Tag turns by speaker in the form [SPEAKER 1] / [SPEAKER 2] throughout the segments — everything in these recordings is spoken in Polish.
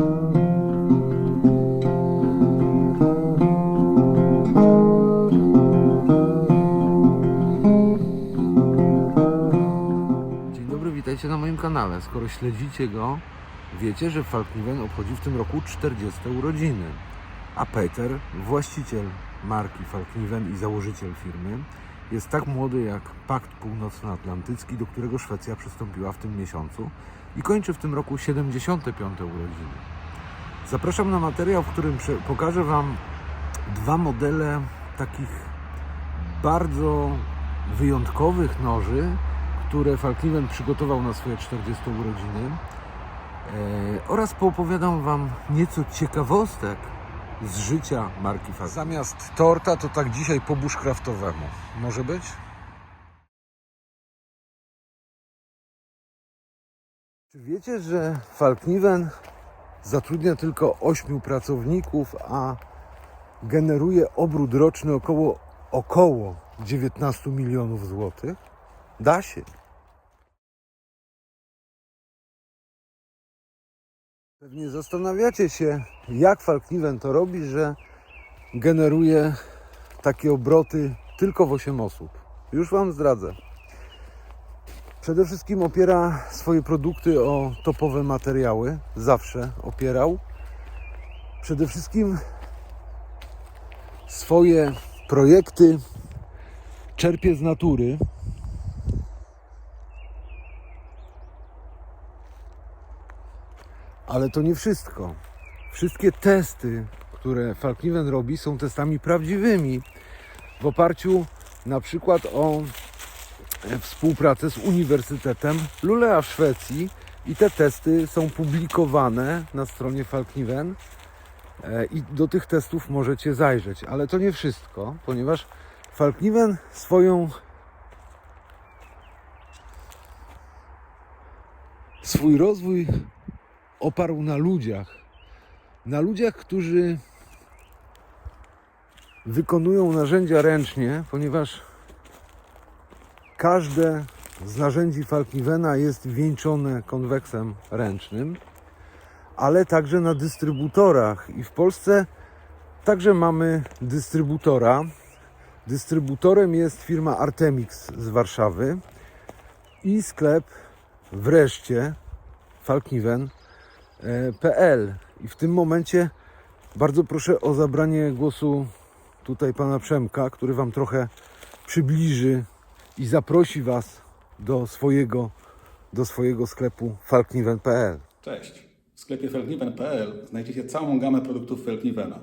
[SPEAKER 1] Dzień dobry, witajcie na moim kanale. Skoro śledzicie go, wiecie, że Falkniven obchodzi w tym roku 40 urodziny. A Peter, właściciel marki Falkniven i założyciel firmy, jest tak młody jak Pakt Północnoatlantycki, do którego Szwecja przystąpiła w tym miesiącu i kończy w tym roku 75 urodziny. Zapraszam na materiał, w którym pokażę Wam dwa modele takich bardzo wyjątkowych noży, które Falkniven przygotował na swoje 40 urodziny e, oraz poopowiadam Wam nieco ciekawostek z życia marki Falkniven. Zamiast torta to tak dzisiaj po bushcraftowemu. Może być? Czy wiecie, że Falkniven zatrudnia tylko 8 pracowników, a generuje obrót roczny około, około 19 milionów złotych? Da się. Pewnie zastanawiacie się, jak Falkniven to robi, że generuje takie obroty tylko w 8 osób. Już Wam zdradzę. Przede wszystkim opiera swoje produkty o topowe materiały. Zawsze opierał. Przede wszystkim swoje projekty czerpie z natury. Ale to nie wszystko. Wszystkie testy, które Falkniven robi, są testami prawdziwymi, w oparciu na przykład o współpracę z Uniwersytetem Lulea w Szwecji i te testy są publikowane na stronie Falkniven e, i do tych testów możecie zajrzeć. Ale to nie wszystko, ponieważ Falkniven swoją swój rozwój oparł na ludziach. Na ludziach, którzy wykonują narzędzia ręcznie, ponieważ każde z narzędzi Falknivena jest wieńczone konweksem ręcznym, ale także na dystrybutorach. I w Polsce także mamy dystrybutora. Dystrybutorem jest firma Artemix z Warszawy i sklep wreszcie falkniven.pl. I w tym momencie bardzo proszę o zabranie głosu tutaj pana Przemka, który wam trochę przybliży i zaprosi was do swojego, do swojego sklepu falkniven.pl.
[SPEAKER 2] Cześć. W sklepie felkniven.pl znajdziecie całą gamę produktów Felknivena.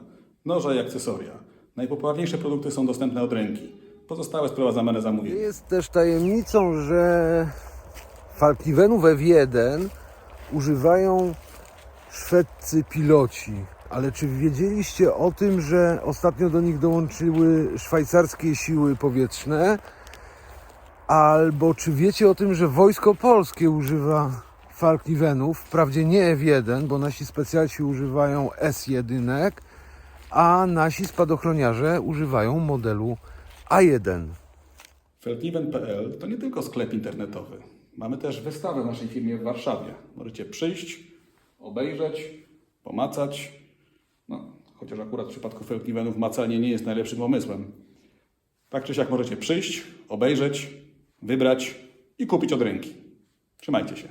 [SPEAKER 2] Noże i akcesoria. Najpopularniejsze produkty są dostępne od ręki. Pozostałe sprowadzamy na
[SPEAKER 1] Nie
[SPEAKER 2] zamówienie.
[SPEAKER 1] jest też tajemnicą, że Falknivenów F1 używają szwedzcy piloci. Ale czy wiedzieliście o tym, że ostatnio do nich dołączyły szwajcarskie siły powietrzne? Albo czy wiecie o tym, że wojsko polskie używa Falknivenów? Wprawdzie nie F1, bo nasi specjalci używają S1, a nasi spadochroniarze używają modelu A1.
[SPEAKER 2] Felkniven.pl to nie tylko sklep internetowy. Mamy też wystawę w naszej firmie w Warszawie. Możecie przyjść, obejrzeć, pomacać. No, chociaż akurat w przypadku Felknivenów macanie nie jest najlepszym pomysłem. Tak czy siak możecie przyjść, obejrzeć, wybrać i kupić od ręki. Trzymajcie się.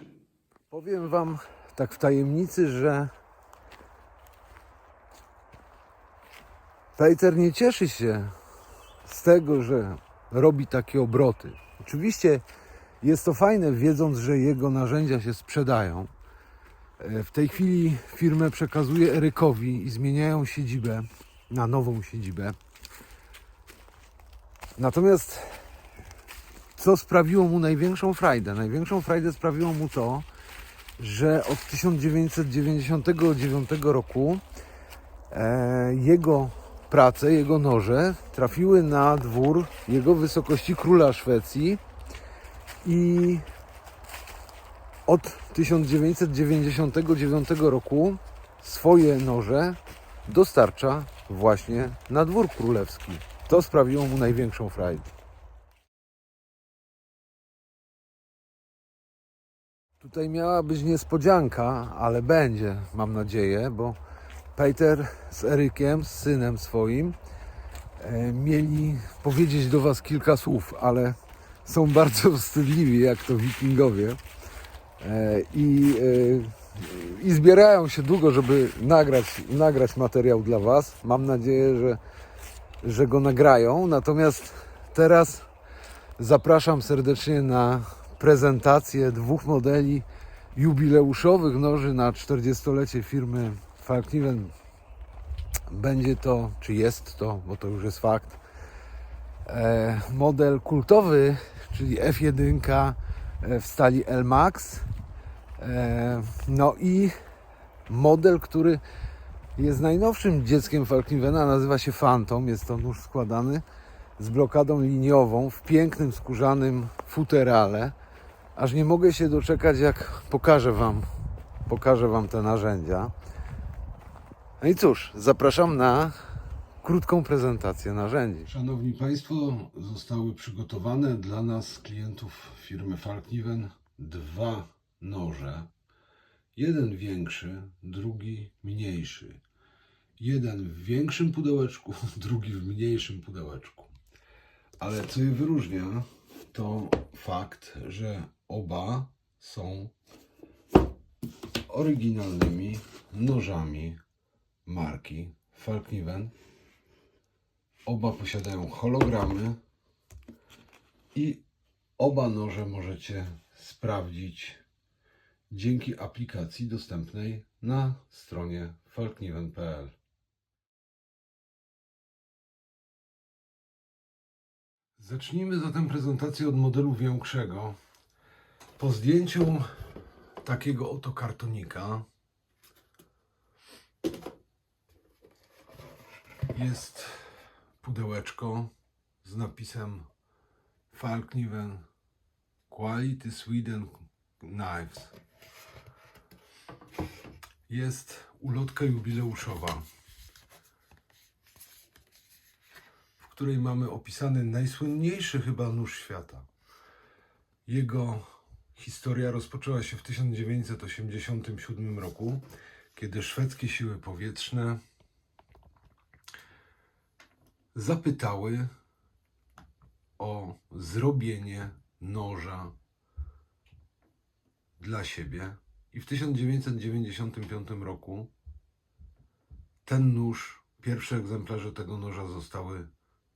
[SPEAKER 1] Powiem Wam tak w tajemnicy, że Peter nie cieszy się z tego, że robi takie obroty. Oczywiście jest to fajne, wiedząc, że jego narzędzia się sprzedają. E, W tej chwili firmę przekazuje Erykowi i zmieniają siedzibę na nową siedzibę. Natomiast co sprawiło mu największą frajdę? Największą frajdę sprawiło mu to, że od 1999 roku e, jego prace, jego noże trafiły na dwór jego wysokości króla Szwecji i od 1999 roku swoje noże dostarcza właśnie na dwór królewski. To sprawiło mu największą frajdę. Tutaj miała być niespodzianka, ale będzie, mam nadzieję, bo Peter z Erykiem, z synem swoim, e, mieli powiedzieć do Was kilka słów, ale są bardzo wstydliwi, jak to wikingowie. E, I, e, I zbierają się długo, żeby nagrać, nagrać materiał dla Was. Mam nadzieję, że, że go nagrają. Natomiast teraz zapraszam serdecznie na prezentację dwóch modeli jubileuszowych noży na 40-lecie firmy Falkniven. Będzie to, czy jest to, bo to już jest fakt, e, model kultowy, czyli F1 e, w stali L-Max. E, no i model, który jest najnowszym dzieckiem Falknivena, nazywa się Phantom. Jest to nóż składany z blokadą liniową w pięknym skórzanym futerale. Aż nie mogę się doczekać, jak pokażę Wam, pokażę Wam te narzędzia. No i cóż, zapraszam na krótką prezentację narzędzi. Szanowni Państwo, zostały przygotowane dla nas, klientów firmy Falkniven, dwa noże. Jeden większy, drugi mniejszy. Jeden w większym pudełeczku, drugi w mniejszym pudełeczku. Ale co je wyróżnia, to fakt, że oba są oryginalnymi nożami marki Falkniven. Oba posiadają hologramy i oba noże możecie sprawdzić dzięki aplikacji dostępnej na stronie falkniven.pl. Zacznijmy zatem prezentację od modelu większego. Po zdjęciu takiego oto kartonika jest pudełeczko z napisem Falkniven Quality Sweden Knives. Jest ulotka jubileuszowa, w której mamy opisany najsłynniejszy chyba nóż świata. Jego historia rozpoczęła się w 1987 roku, kiedy szwedzkie siły powietrzne zapytały o zrobienie noża dla siebie. I w 1995 roku ten nóż, pierwsze egzemplarze tego noża zostały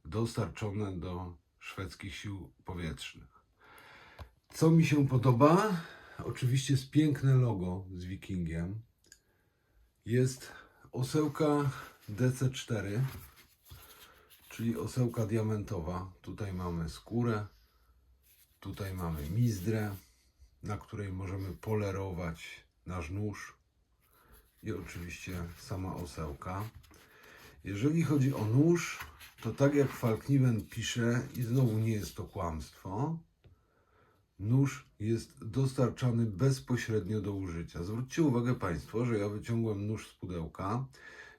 [SPEAKER 1] dostarczone do szwedzkich sił powietrznych. Co mi się podoba? Oczywiście jest piękne logo z wikingiem. Jest osełka DC4, czyli osełka diamentowa. Tutaj mamy skórę, tutaj mamy mizdrę, na której możemy polerować nasz nóż i oczywiście sama osełka. Jeżeli chodzi o nóż, to tak jak Falkniven pisze, i znowu nie jest to kłamstwo, nóż jest dostarczany bezpośrednio do użycia. Zwróćcie uwagę Państwo, że ja wyciągłem nóż z pudełka,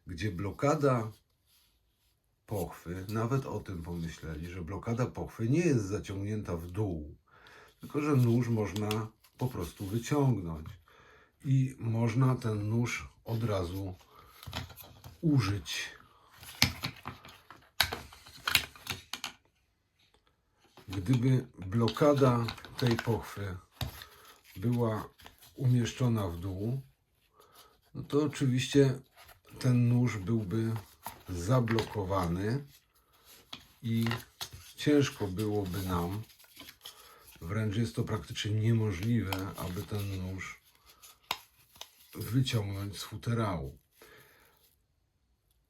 [SPEAKER 1] gdzie blokada pochwy, nawet o tym pomyśleli, że blokada pochwy nie jest zaciągnięta w dół, tylko że nóż można po prostu wyciągnąć i można ten nóż od razu użyć. Gdyby blokada tej pochwy była umieszczona w dół, no to oczywiście ten nóż byłby zablokowany i ciężko byłoby nam, wręcz jest to praktycznie niemożliwe, aby ten nóż wyciągnąć z futerału.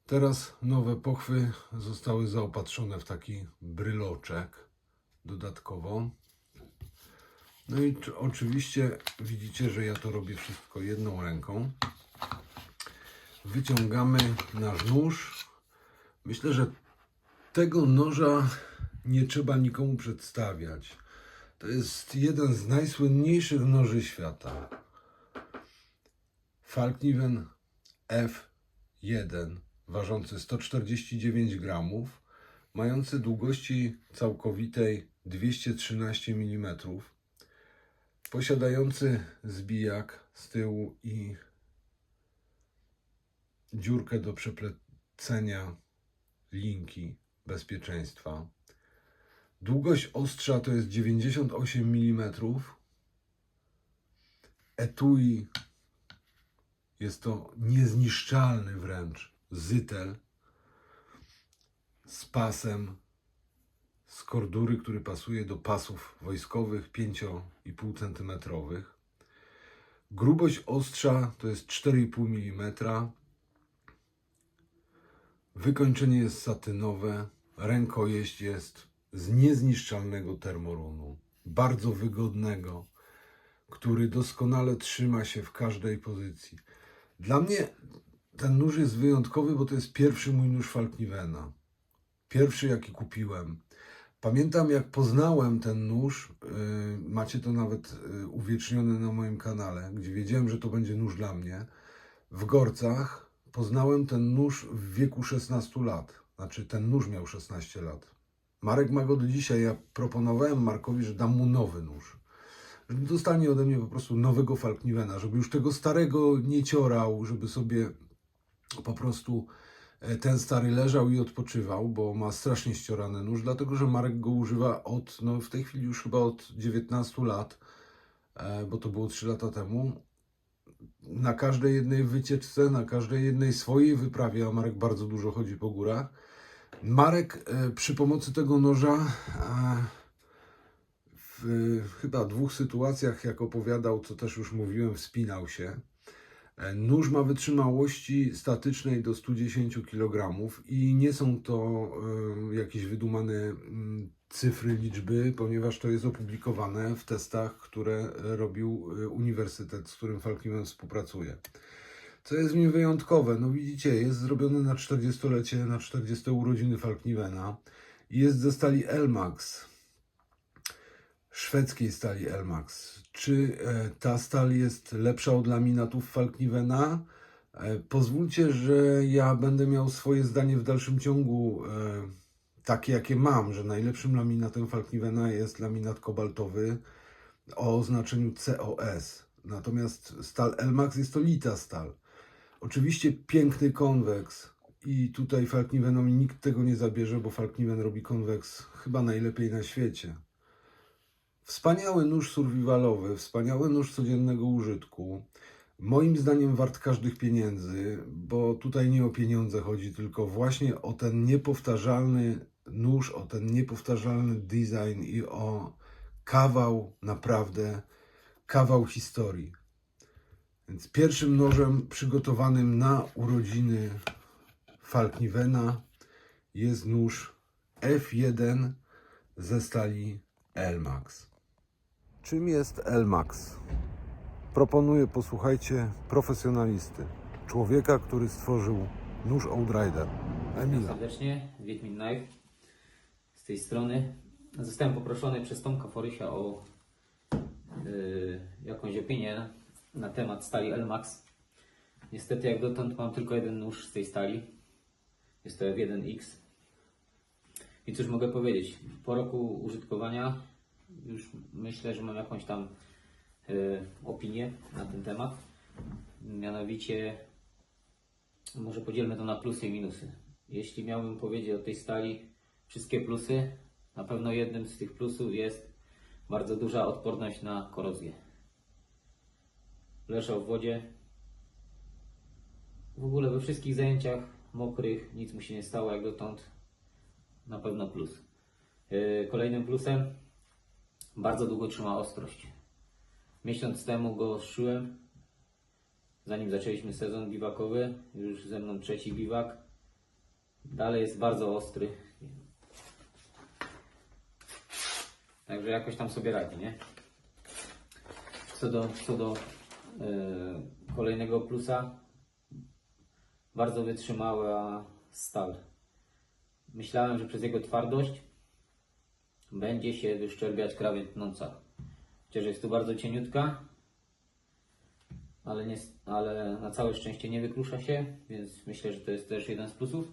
[SPEAKER 1] Teraz nowe pochwy zostały zaopatrzone w taki bryloczek dodatkowo. No i czy- oczywiście widzicie, że ja to robię wszystko jedną ręką. Wyciągamy nasz nóż. Myślę, że tego noża nie trzeba nikomu przedstawiać. To jest jeden z najsłynniejszych noży świata. Falkniven F1, ważący 149 gramów, mający długości całkowitej 213 mm. Posiadający zbijak z tyłu i dziurkę do przeplecenia linki bezpieczeństwa. Długość ostrza to jest 98 mm. Etui jest to niezniszczalny wręcz zytel z pasem z kordury, który pasuje do pasów wojskowych 5,5 cm. Grubość ostrza to jest 4,5 mm. Wykończenie jest satynowe, rękojeść jest z niezniszczalnego termorunu, bardzo wygodnego, który doskonale trzyma się w każdej pozycji. Dla mnie ten nóż jest wyjątkowy, bo to jest pierwszy mój nóż Falknivena. Pierwszy, jaki kupiłem. Pamiętam, jak poznałem ten nóż, yy, macie to nawet yy, uwiecznione na moim kanale, gdzie wiedziałem, że to będzie nóż dla mnie. W Gorcach poznałem ten nóż w wieku 16 lat. Znaczy, ten nóż miał 16 lat. Marek ma go do dzisiaj. Ja proponowałem Markowi, że dam mu nowy nóż. Że dostanie ode mnie po prostu nowego Falknivena, żeby już tego starego nie ciorał, żeby sobie po prostu ten stary leżał i odpoczywał, bo ma strasznie ściorany nóż, dlatego że Marek go używa od, no w tej chwili już chyba od 19 lat, e, bo to było 3 lata temu. Na każdej jednej wycieczce, na każdej jednej swojej wyprawie, a Marek bardzo dużo chodzi po górach. Marek e, przy pomocy tego noża e, w chyba dwóch sytuacjach, jak opowiadał, co też już mówiłem, wspinał się. E, Nóż ma wytrzymałości statycznej do 110 kg i nie są to e, jakieś wydumane mm, cyfry, liczby, ponieważ to jest opublikowane w testach, które robił e, uniwersytet, z którym Falkniven współpracuje. Co jest w nim wyjątkowe? No widzicie, jest zrobiony na 40-lecie, na 40 urodziny Falknivena i jest ze stali Elmax szwedzkiej stali Elmax. Czy e, ta stal jest lepsza od laminatów Falknivena? E, pozwólcie, że ja będę miał swoje zdanie w dalszym ciągu, e, takie jakie mam, że najlepszym laminatem Falknivena jest laminat kobaltowy o oznaczeniu COS. Natomiast stal Elmax jest to lita stal. Oczywiście piękny konweks i tutaj Falknivenowi nikt tego nie zabierze, bo Falkniven robi konweks chyba najlepiej na świecie. Wspaniały nóż survivalowy, wspaniały nóż codziennego użytku. Moim zdaniem wart każdych pieniędzy, bo tutaj nie o pieniądze chodzi, tylko właśnie o ten niepowtarzalny nóż, o ten niepowtarzalny design i o kawał, naprawdę kawał historii. Więc pierwszym nożem przygotowanym na urodziny Falknivena jest nóż F1 ze stali Elmax. Czym jest Elmax? Proponuję, posłuchajcie, profesjonalisty. Człowieka, który stworzył nóż Outrider. Emila.
[SPEAKER 3] serdecznie, Wiedźmin Knife z tej strony. Zostałem poproszony przez Tomka Forysia o y, jakąś opinię na temat stali Elmax. Niestety jak dotąd mam tylko jeden nóż z tej stali. Jest to F1X. I cóż mogę powiedzieć? Po roku użytkowania już myślę, że mam jakąś tam y, opinię na ten temat. Mianowicie może podzielmy to na plusy i minusy. Jeśli miałbym powiedzieć o tej stali wszystkie plusy, na pewno jednym z tych plusów jest bardzo duża odporność na korozję. Leżał w wodzie. W ogóle we wszystkich zajęciach mokrych nic mu się nie stało jak dotąd. Na pewno plus. Yy, Kolejnym plusem bardzo długo trzyma ostrość. Miesiąc temu go szyłem, zanim zaczęliśmy sezon biwakowy, już ze mną trzeci biwak. Dalej jest bardzo ostry. Także jakoś tam sobie radzi, nie? Co do, co do e, kolejnego plusa, bardzo wytrzymała stal. Myślałem, że przez jego twardość będzie się wyszczerbiać krawędź tnąca. Chociaż jest tu bardzo cieniutka, ale, nie, ale na całe szczęście nie wykrusza się, więc myślę, że to jest też jeden z plusów.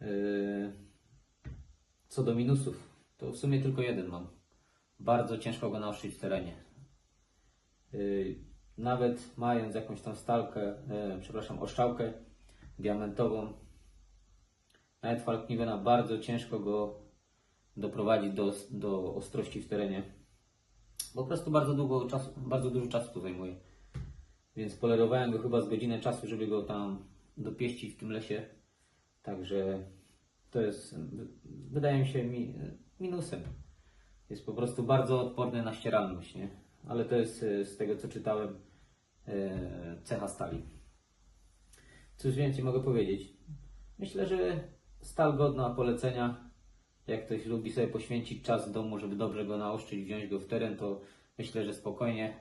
[SPEAKER 3] Yy, Co do minusów, to w sumie tylko jeden mam. bardzo ciężko go naostrzyć w terenie. Yy, Nawet mając jakąś tą stalkę, e, przepraszam, oszczałkę diamentową, nawet Falknivena bardzo ciężko go doprowadzić do, do ostrości w terenie. Po prostu bardzo długo czasu, bardzo dużo czasu to zajmuje. Więc polerowałem go chyba z godzinę czasu, żeby go tam dopieścić w tym lesie. Także to jest, wydaje mi się, mi, minusem. Jest po prostu bardzo odporny na ścieralność, nie? Ale to jest z tego co czytałem e, cecha stali. Cóż więcej mogę powiedzieć? Myślę, że stal godna polecenia. Jak ktoś lubi sobie poświęcić czas w domu, żeby dobrze go naostrzyć, wziąć go w teren, to myślę, że spokojnie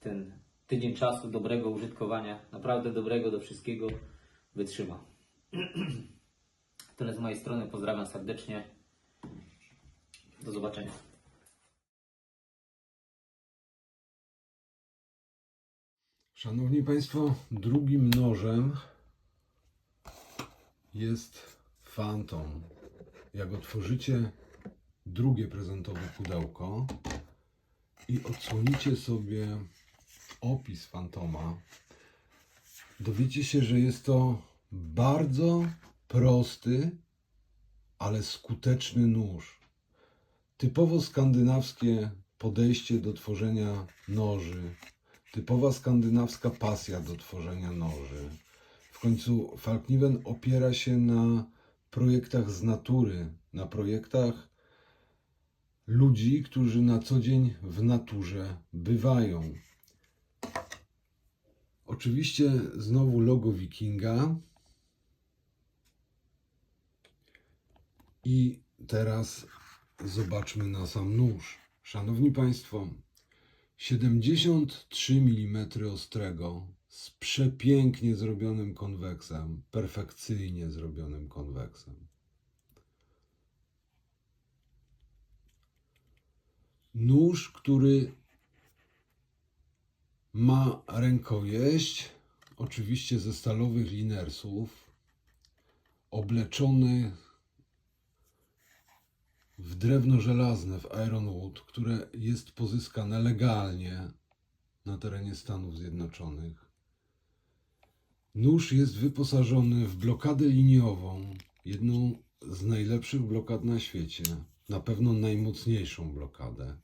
[SPEAKER 3] ten tydzień czasu dobrego użytkowania, naprawdę dobrego do wszystkiego wytrzyma. Tyle z mojej strony. Pozdrawiam serdecznie. Do zobaczenia.
[SPEAKER 1] Szanowni Państwo, drugim nożem jest Phantom. Jak otworzycie drugie prezentowe pudełko i odsłonicie sobie opis Fantoma, dowiecie się, że jest to bardzo prosty, ale skuteczny nóż. Typowo skandynawskie podejście do tworzenia noży, typowa skandynawska pasja do tworzenia noży. W końcu Falkniven opiera się na projektach z natury, na projektach ludzi, którzy na co dzień w naturze bywają. Oczywiście znowu logo Wikinga. I teraz zobaczmy na sam nóż. Szanowni Państwo, 73 mm ostrego z przepięknie zrobionym konweksem, perfekcyjnie zrobionym konweksem. Nóż, który ma rękojeść, oczywiście ze stalowych linersów, obleczony w drewno żelazne, w ironwood, które jest pozyskane legalnie na terenie Stanów Zjednoczonych. Nóż jest wyposażony w blokadę liniową, jedną z najlepszych blokad na świecie, na pewno najmocniejszą blokadę.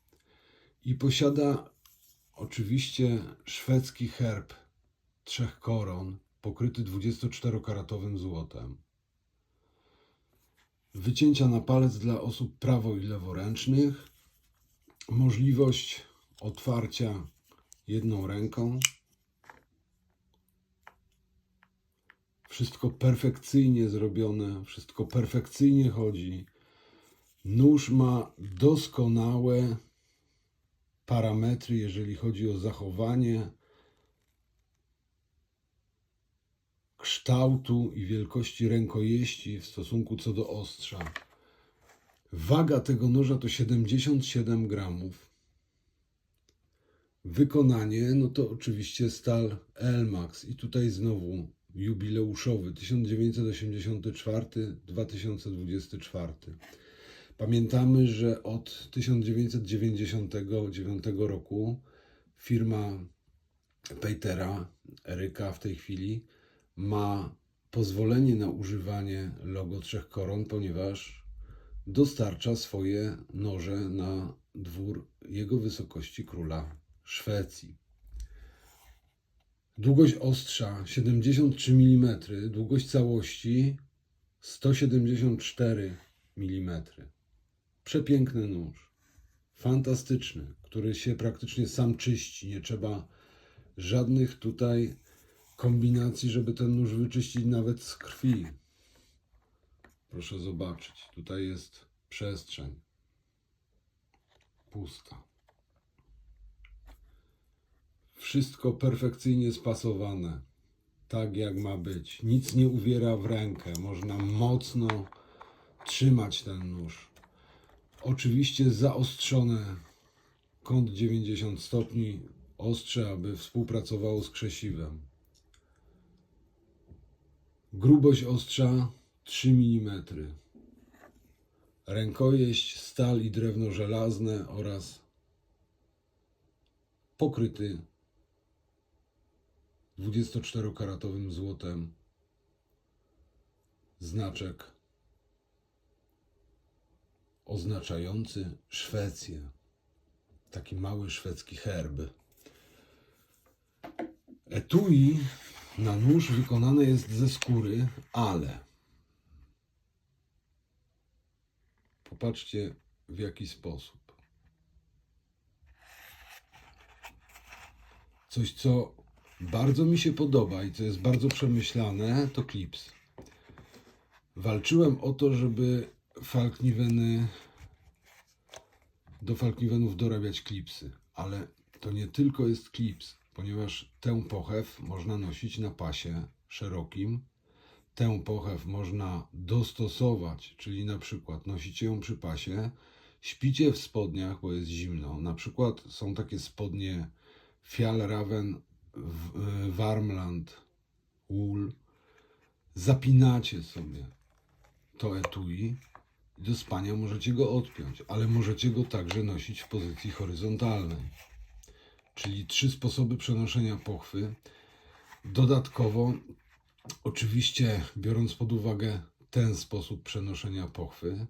[SPEAKER 1] I posiada oczywiście szwedzki herb trzech koron, pokryty 24-karatowym złotem wycięcia na palec dla osób prawo i leworęcznych, możliwość otwarcia jedną ręką. Wszystko perfekcyjnie zrobione, wszystko perfekcyjnie chodzi. Nóż ma doskonałe parametry, jeżeli chodzi o zachowanie kształtu i wielkości rękojeści w stosunku co do ostrza. Waga tego noża to 77 gramów. Wykonanie, no to oczywiście stal Elmax i tutaj znowu jubileuszowy 1984-2024. Pamiętamy, że od 1999 roku firma Petera, Eryka w tej chwili, ma pozwolenie na używanie logo Trzech Koron, ponieważ dostarcza swoje noże na dwór Jego Wysokości Króla Szwecji. Długość ostrza 73 mm, długość całości 174 mm. Przepiękny nóż. Fantastyczny, który się praktycznie sam czyści. Nie trzeba żadnych tutaj kombinacji, żeby ten nóż wyczyścić nawet z krwi. Proszę zobaczyć, tutaj jest przestrzeń pusta. Wszystko perfekcyjnie spasowane, tak jak ma być. Nic nie uwiera w rękę. Można mocno trzymać ten nóż. Oczywiście zaostrzone kąt 90 stopni ostrze, aby współpracowało z krzesiwem. Grubość ostrza 3 mm. Rękojeść, stal i drewno żelazne oraz pokryty 24-karatowym złotem znaczek oznaczający Szwecję. Taki mały szwedzki herb. Etui na nóż wykonane jest ze skóry, ale popatrzcie w jaki sposób. Coś, co bardzo mi się podoba i co jest bardzo przemyślane, to klips. Walczyłem o to, żeby Falkniveny do Falknivenów dorabiać klipsy, ale to nie tylko jest klips, ponieważ tę pochew można nosić na pasie szerokim. Tę pochew można dostosować, czyli na przykład nosicie ją przy pasie, śpicie w spodniach, bo jest zimno. Na przykład są takie spodnie Fjallraven Warmland Wool. Zapinacie sobie to etui i do spania możecie go odpiąć, ale możecie go także nosić w pozycji horyzontalnej. Czyli trzy sposoby przenoszenia pochwy. Dodatkowo, oczywiście, biorąc pod uwagę ten sposób przenoszenia pochwy,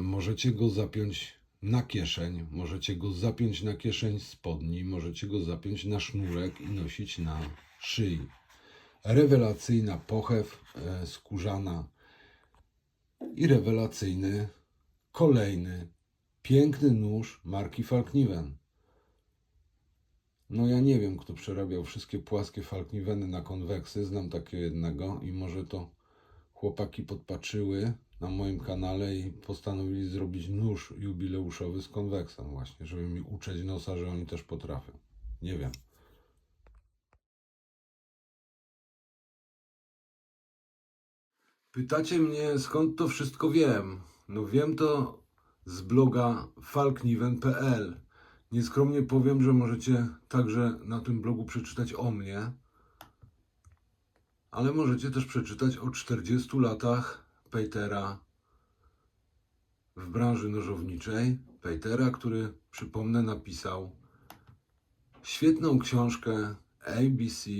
[SPEAKER 1] możecie go zapiąć na kieszeń, możecie go zapiąć na kieszeń spodni, możecie go zapiąć na sznurek i nosić na szyi. Rewelacyjna pochew e, skórzana i rewelacyjny kolejny piękny nóż marki Falkniven. No ja nie wiem, kto przerabiał wszystkie płaskie Falkniveny na konweksy, znam takiego jednego i może to chłopaki podpatrzyły na moim kanale i postanowili zrobić nóż jubileuszowy z konweksem właśnie, żeby mi uczeć nosa, że oni też potrafią. Nie wiem. Pytacie mnie, skąd to wszystko wiem? No wiem to z bloga falkniven.pl. Nieskromnie powiem, że możecie także na tym blogu przeczytać o mnie, ale możecie też przeczytać o 40 latach Petera w branży nożowniczej. Petera, który, przypomnę, napisał świetną książkę ABC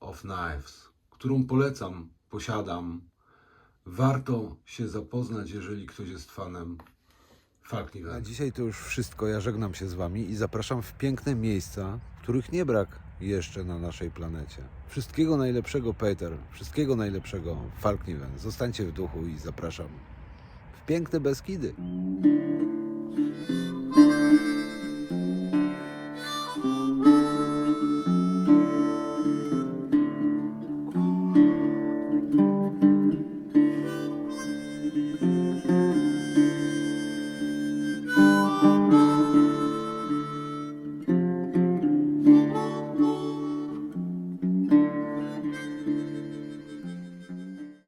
[SPEAKER 1] of Knives, którą polecam, posiadam. Warto się zapoznać, jeżeli ktoś jest fanem
[SPEAKER 4] Na dzisiaj to już wszystko. Ja żegnam się z Wami i zapraszam w piękne miejsca, których nie brak jeszcze na naszej planecie. Wszystkiego najlepszego, Peter. Wszystkiego najlepszego, Falkniven. Zostańcie w duchu i zapraszam w piękne Beskidy.